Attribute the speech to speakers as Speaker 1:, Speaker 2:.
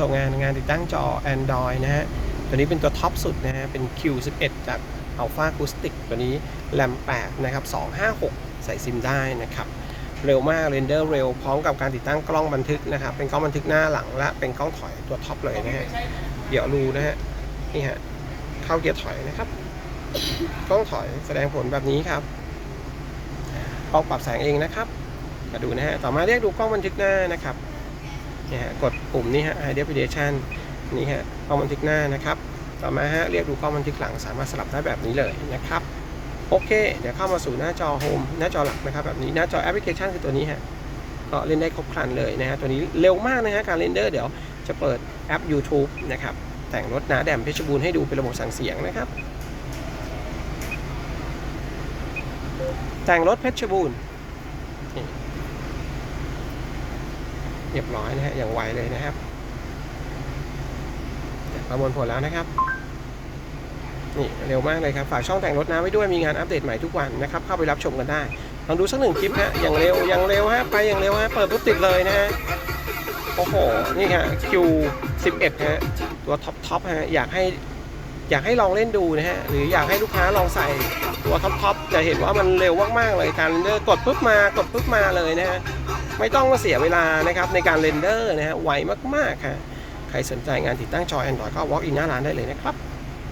Speaker 1: ส่งงานงานติดตั้งจอ Android นะฮะ ตัวนี้เป็นตัวท็อปสุดนะฮะ เป็น Q11 จาก Alpha Acoustic ตัวนี้ RAM 8นะครับ 256 ใส่ซิมได้นะครับ เร็วมากเรนเดอร์เร็ว พร้อมกับการติดตั้งกล้องบันทึกนะครับ เป็นกล้องบันทึกหน้าหลังและเป็นกล้องถอยตัวท็อปเลยนะฮะเดี๋ยวรูนะฮะ นี่ฮะ เข้าเกียร์ถอยนะครับ กล้องถอยแสดงผลแบบนี้ครับกล้องปรับแสงเองนะครับ มาดูนะฮะ ต่อมาเรียกดูกล้องบันทึกหน้านะครับ นี่ฮะกดปุ่มนี้ฮะ High Definition นี่ฮะกล้องบันทึกหน้านะครับ ต่อมาฮะเรียกดูกล้อบันทึกหลังสามารถสลับได้แบบนี้เลยนะครับโอเค เดี๋ยวเข้ามาสู่หน้าจอโฮมหน้าจอหลักนะครับแบบนี้หน้าจอแอปพลิเคชันคือตัวนี้ฮะก็เล่นได้ครบครันเลยนะฮะตัวนี้เร็วมากนะฮะการเรนเดอร์เดี๋ยวจะเปิดแอป YouTube นะครับแต่งรถนาแดมเพชรบูรณ์ให้ดูเป็นระบบสั่งเสียงนะครับแต่งรถเพชรบูรณ์ เรียบร้อยนะฮะอย่างไวเลยนะครับประมวลผลแล้วนะครับนี่เร็วมากเลยครับ ฝากช่องแต่งรถน้ำไว้ด้วยมีงานอัปเดตใหม่ทุกวันนะครับ เข้าไปรับชมกันได้ ลองดูสักหนึ่งคลิปฮะอย่างเร็วอย่างเร็วฮะไปอย่างเร็วฮะเปิดปุ๊บติดเลยนะฮะโอ้โห นี่ฮะ Q11 ฮะตัวท็อปท็อปฮะอยากให้อยากให้ลองเล่นดูนะฮะหรืออยากให้ลูกค้าลองใส่ตัวท็อปท็อปจะเห็นว่ามันเร็วมากๆเลยการเรนเดอร์กดปุ๊บมากดปุ๊บมาเลยนะฮะ ไม่ต้องมาเสียเวลานะครับในการเรนเดอร์นะฮะไวมากๆค่ะใครสนใจงานติดตั้งจอ Android ก็ walk in หน้าร้านได้เลยนะครับ